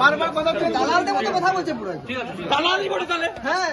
বারবার কথা দালালদের মতো কথা বলছে পুরো। দালালই বলে তাহলে? হ্যাঁ।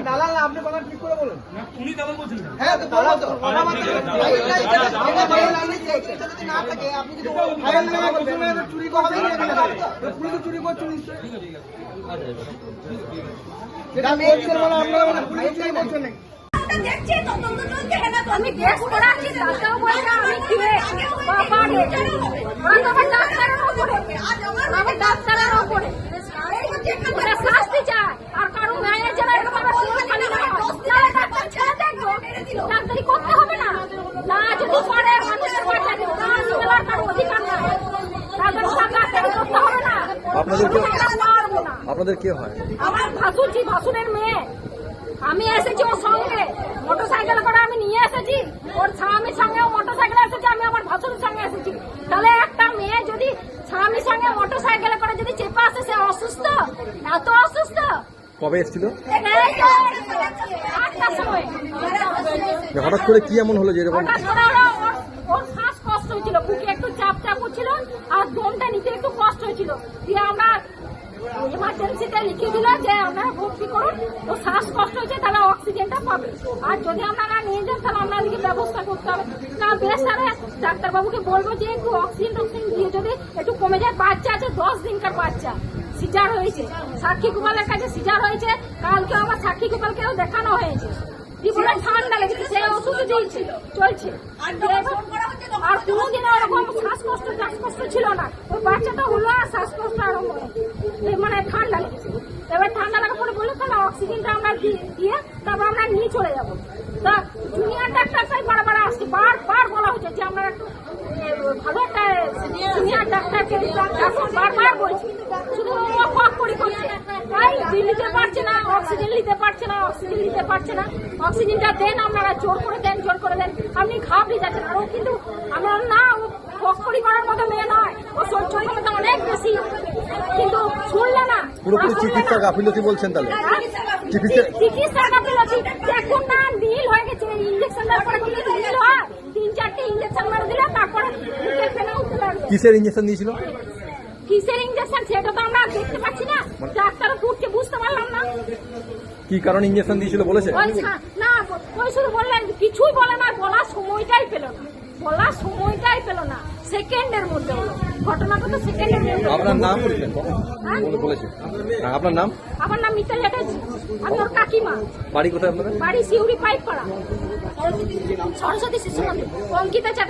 দালাল দালাল আপনি কথা ঠিক করে বলুন? উনি দালাল বলছেন হ্যাঁ তো বলো তো না থাকে আপনি চুরি করা হবে না এখানে পুলিশ চুরি করছে নিশ্চয়ই আপনারা পুলিশ চুরি করছেন নাকি দেখছি তদন্ত চলছে আমি কেস করাচ্ছি তাকেও বলছে আমি কিনে বাবা আমার ডাক্তারের উপরে আমার ডাক্তারের উপরে। ওরা শাস্তি চায় আর কারও ম্যানেজার এরকম আমরা কোনো খালি না। ডাক্তার ছেড়ে দেখব ডাক্তারি করতে হবে না। না যদি পারে মানুষের বাঁচাতে না আসলে কারও অধিকার নাই। তাদের ডাক্তারি করতে হবে না। আপনাদেরকে আমরা পারব না। আপনাদের কে হয়? আমার ভাসুরছি ভাসুরের মেয়ে। আমি এসেছি ওর সঙ্গে। মোটর সাইকেল করে আমি নিয়ে এসেছি। ওর স্বামীর সঙ্গে মোটর সাইকেল এসেছি আমি আমার ভাসুরের সঙ্গে এসেছি। তাহলে একটা মেয়ে যদি স্বামীর সঙ্গে মোটর সাইকেল করে যদি চেপে আসে সে অসুস্থ? এত অসুস্থ? কবে এসেছিল? আটটার সময়। হঠাৎ করে কি এমন হলো যে এরকম? ওর শ্বাস কষ্ট হয়েছিল। বুকে একটু চাপ চাপ হচ্ছিল আর দমটা নিতে একটু কষ্ট হয়েছিল। দিয়ে আমরা ইমার্জেন্সিতে লিখে দিল যে আপনারা ভর্তি করুন। ও শ্বাস কষ্ট হয়েছে তাহলে অক্সিজেনটা পাবে। আর যদি আপনারা নিয়ে যান, তাহলে আপনাদেরকে ব্যবস্থা করতে হবে। না বেশ তাহলে ডাক্তারবাবুকে বলব যে একটু অক্সিজেন টক্সিজেন দিয়ে যদি একটু কমে যায়, বাচ্চা আছে, দশ দিনকার বাচ্চা। সিজার হয়েছে। সাক্ষী গোপালের কাছে সিজার হয়েছে। কালকে আমার সাক্ষী গোপালকেও দেখানো হয়েছে। কি ঠান্ডা লেগেছে? সেই ওষুধ দিয়েছিল চলছে। আর কোনোদিন ওরকম শ্বাসকষ্ট শ্বাসকষ্ট ছিল না। ওই বাচ্চাটা হলো আর শ্বাসকষ্ট আরম্ভ মানে ঠান্ডা এবার ঠান্ডা লাগার পরে বলল, তাহলে অক্সিজেনটা আমরা দিয়ে তারপর আমরা নিয়ে চলে যাব। তা জুনিয়র ডাক্তারটাই বারবার আসছে। বারবার বলা হচ্ছে যে আমরা ভালো একটা জুনিয়র ডাক্তারকে বারবার বলছি। শুধু বিল নিতে পারছে না অক্সিজেন নিতে পারছে না অক্সিজেন নিতে পারছে না। অক্সিজেনটা দেন আপনারা জোর করে দেন জোর করে দেন। আপনি ঘাবড়ে যাচ্ছেন। আর ও কিন্তু আমরা না ও ফকরি করার মতো মেয়ে নয়। ও সহ্য ক্ষমতা অনেক বেশি। কিন্তু শুনলে না পুরোপুরি চিকিৎসা গাফিলতি বলছেন তাহলে? হ্যাঁ? চিকিৎসা- গাফিলতি। দেখুন না নীল হয়ে গেছে। ইঞ্জেকশন দেওয়ার পরে কিন্তু নীল হয়। তিন চারটে ইঞ্জেকশন মেরে দিলে তারপরে কিসের ইঞ্জেকশন দিয়েছিল? কিসের ইঞ্জেকশন সেটা তো আমরা দেখতে পাচ্ছি না। ডাক্তার পুটকে বুঝতে পারলাম না। কি কারণে ইঞ্জেকশন দিয়েছিল বলেছে? না ওই শুধু বললেন কিছুই বলে না বলার সময়টাই পেল না। বলার সময়টাই পেল না। সেকেন্ডের মধ্যে হলো। ঘটনাটা তো সেকেন্ডের মধ্যে আপনার নাম হ্যাঁ? বলেছে। হ্যাঁ, আপনার নাম? আমার নাম মিতা চ্যাটার্জি আমি ওর কাকিমা। বাড়ি কোথায় আপনাদের? বাড়ি সিউড়ি পাইপ পাড়া সরস্বতী শিশু মন্দির। অঙ্কিতা চ্যাটার্জি